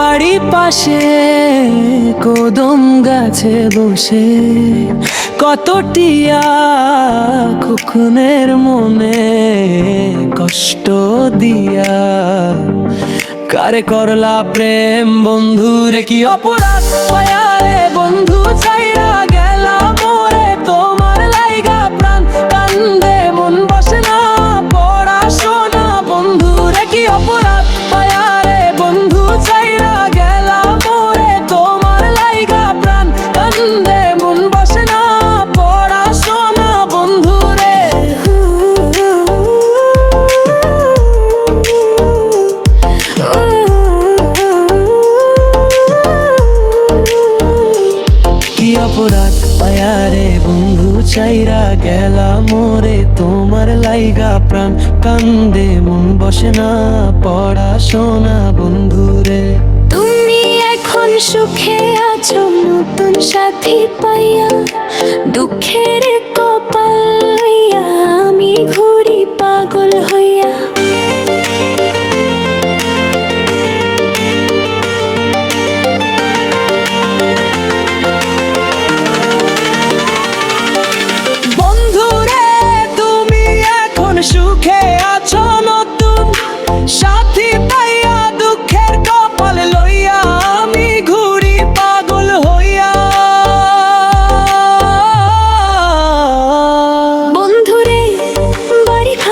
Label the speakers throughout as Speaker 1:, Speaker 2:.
Speaker 1: বাড়ি পাশে কদম গাছে বসে কত টিয়া খুকুনের মনে কষ্ট দিয়া। কারে করলা প্রেম বন্ধু রে কি অপরাধ? বন্ধু অপরাধ পায়ারে বন্ধু, চাইরা গেলা মোরে তোমার লাইগা প্রাণ কান্দে, মন বসে না পড়াশোনা বন্ধু রে।
Speaker 2: তুমি এখন সুখে আছো, নতুন সাথী পাইয়া। দুঃখের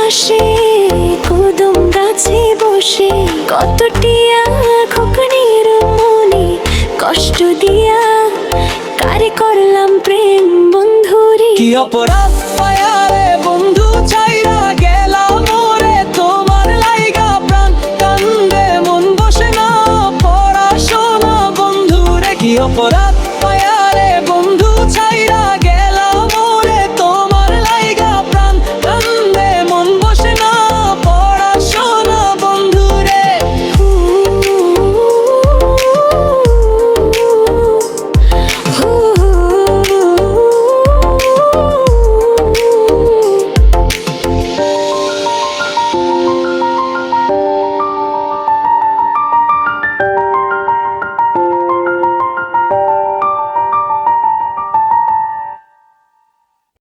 Speaker 2: ফাঁসে কদম গাছে বসে কত টিয়া খোকনের মনে, কষ্ট দিয়া কারে করলাম প্রেম বন্ধুরে?
Speaker 1: কি অপরাধ পায়ারে বন্ধু চাইরা তোমার না, পড়াশোনা বন্ধু রে কি অপরাধ